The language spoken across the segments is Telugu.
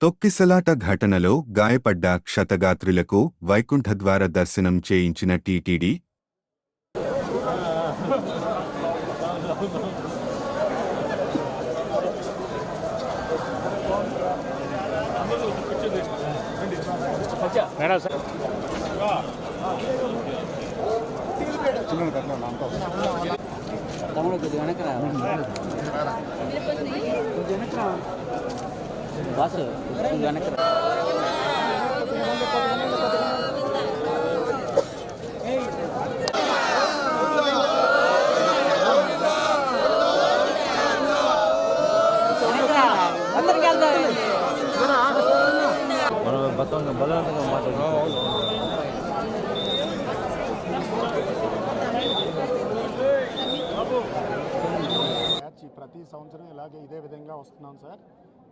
తొక్కిసలాట ఘటనలో గాయపడ్డ క్షతగాత్రులకు వైకుంఠద్వార దర్శనం చేయించిన టీటీడీ తమ్ముడు కొద్దిగా వెనకరా వెనకరా బాసు కొద్దిగా బలవంతంగా మాట్లాడుతున్నాం ప్రతి సంవత్సరం ఇలాగే ఇదే విధంగా వస్తున్నాం సార్.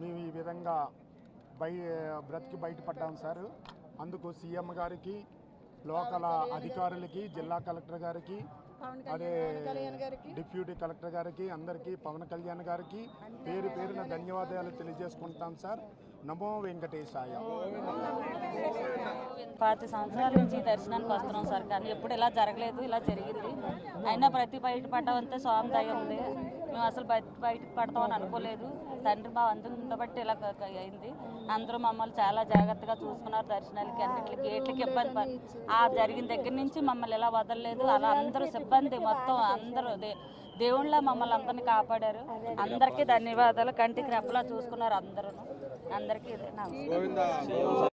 మేము ఈ విధంగా బయ బ్రతికి బయటపడ్డాం సార్. అందుకు సీఎం గారికి లోకల్ అధికారులకి జిల్లా కలెక్టర్ గారికి అదే డిప్యూటీ కలెక్టర్ గారికి అందరికీ పవన్ కళ్యాణ్ గారికి పేరు పేరున ధన్యవాదాలు తెలియజేసుకుంటాం సార్. నమో వెంకటేశాయ. పాతి సంవత్సరాల నుంచి దర్శనానికి వస్తున్నాం సార్ కానీ ఎప్పుడు ఇలా జరగలేదు ఇలా జరిగింది. అయినా ప్రతి బయట పడ్డామంటే స్వామి దయ ఉంది. మేము అసలు బయట బయటకు పడతామని అనుకోలేదు. తండ్రి మా అందరం ఉండబట్టి ఇలా అయింది. అందరూ మమ్మల్ని చాలా జాగ్రత్తగా చూసుకున్నారు దర్శనాలకి అన్నిటికి గేట్లకి ఇబ్బంది ఆ జరిగిన దగ్గర నుంచి మమ్మల్ని ఇలా వదలలేదు. అలా అందరూ సిబ్బంది మొత్తం అందరూ దే- దేవుళ్ళ మమ్మల్ని అందరినీ కాపాడారు. అందరికీ ధన్యవాదాలు. కంటికి రెప్పలా చూసుకున్నారు అందరూ అందరికీ